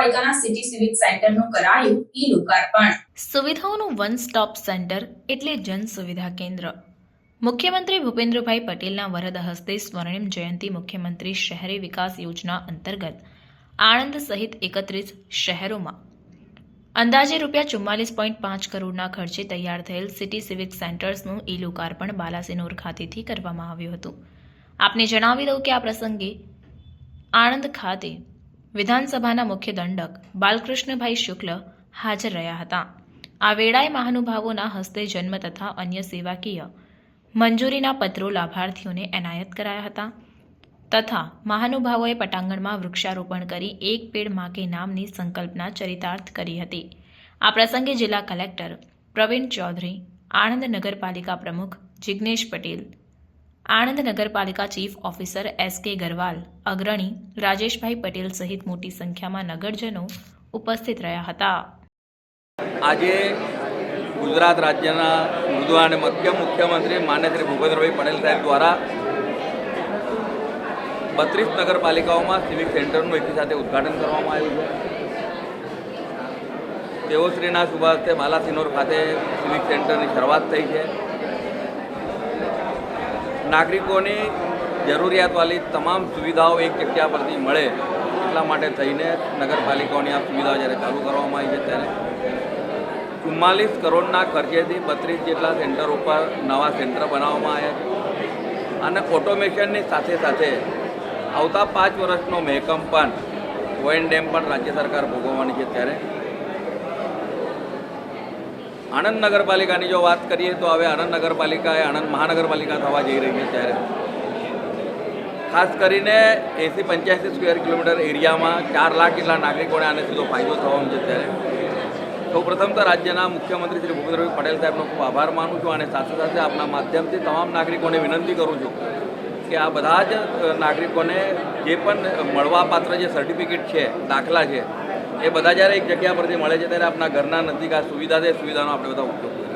નગરપાલિકાના city civic સેન્ટરનું કરાયું ઈ લોકાર્પણ. સુવિધાઓનું વન સ્ટોપ સેન્ટર એટલે જન સુવિધા કેન્દ્ર. મુખ્યમંત્રી ભૂપેન્દ્રભાઈ પટેલના વરદ હસ્તે સ્વર્ણિમ જયંતિ મુખ્યમંત્રી શહેરી વિકાસ યોજના અંતર્ગત આણંદ સહિત એકત્રીસ શહેરોમાં. અંદાજે રૂપિયા ચુમ્માલીસ પોઈન્ટ પાંચ કરોડના ખર્ચે તૈયાર થયેલ સિટી સિવિક સેન્ટર્સનું ઈ લોકાર્પણ બાલાસિનોર ખાતેથી કરવામાં આવ્યું હતું. આપને જણાવી દઉં કે આ પ્રસંગે આણંદ ખાતે વિધાનસભાના મુખ્ય દંડક બાલકૃષ્ણભાઈ શુક્લ હાજર રહ્યા હતા. આ વેળાએ મહાનુભાવોના હસ્તે જન્મ તથા અન્ય સેવાકીય મંજૂરીના પત્રો લાભાર્થીઓને એનાયત કરાયા હતા તથા મહાનુભાવોએ પટાંગણમાં વૃક્ષારોપણ કરી એક પેડ માકે નામની સંકલ્પના ચરિતાર્થ કરી હતી. આ પ્રસંગે જિલ્લા કલેક્ટર પ્રવીણ ચૌધરી, આણંદ નગરપાલિકા પ્રમુખ જિગ્નેશ પટેલ આણંદ નગરપાલિકા ચીફ ઓફિસર એસ કે ગરવાલ, અગ્રણી રાજેશભાઈ પટેલ સહિત મોટી સંખ્યામાં નગરજનો ઉપસ્થિત રહ્યા હતા. આજે ગુજરાત રાજ્યના મૃદુ અને મધ્ય મુખ્યમંત્રી માન્ય શ્રી ભૂપેન્દ્રભાઈ પટેલ સાહેબ દ્વારા બત્રીસ નગરપાલિકાઓમાં સિવિક સેન્ટરનું એકી સાથે ઉદ્ઘાટન કરવામાં આવ્યું છે. તેઓશ્રીના શુભ હસ્તે બાલાસિનોર ખાતે સિવિક સેન્ટરની શરૂઆત થઈ છે. નાગરિકોની જરૂરિયાતવાળી તમામ સુવિધાઓ એક જગ્યા પરથી મળે એટલા માટે થઈને નગરપાલિકાઓની આ સુવિધાઓ જ્યારે ચાલુ કરવામાં આવી છે, ત્યારે ચુમ્માલીસ કરોડના ખર્ચેથી બત્રીસ જેટલા સેન્ટર ઉપર નવા સેન્ટર બનાવવામાં આવ્યા છે અને ઓટોમેશનની સાથે સાથે આવતા પાંચ વર્ષનો મહેકમ પણ ઓએન ડેમ પણ રાજ્ય સરકાર ભોગવવાની છે, ત્યારે આણંદ નગરપાલિકાની જો વાત કરીએ તો હવે આણંદ નગરપાલિકા એ આણંદ મહાનગરપાલિકા થવા જઈ રહી છે ત્યારે. ખાસ કરીને એંસી પંચ્યાસી સ્ક્વેર કિલોમીટર એરિયામાં ચાર લાખ જેટલા નાગરિકોને આને સીધો ફાયદો થવાનો છે ત્યારે. સૌ પ્રથમ તો રાજ્યના મુખ્યમંત્રી શ્રી ભૂપેન્દ્રભાઈ પટેલ સાહેબનો ખૂબ આભાર માનું છું અને સાથે સાથે આપના માધ્યમથી તમામ નાગરિકોને વિનંતી કરું છું કે આ બધા જ નાગરિકોને જે પણ મળવાપાત્ર જે સર્ટિફિકેટ છે, દાખલા છે એ બધા જ્યારે એક જગ્યા પરથી મળે છે, ત્યારે આપણા ઘરના નજીક આ સુવિધા છે સુવિધાનો આપણે બધા ઉપયોગ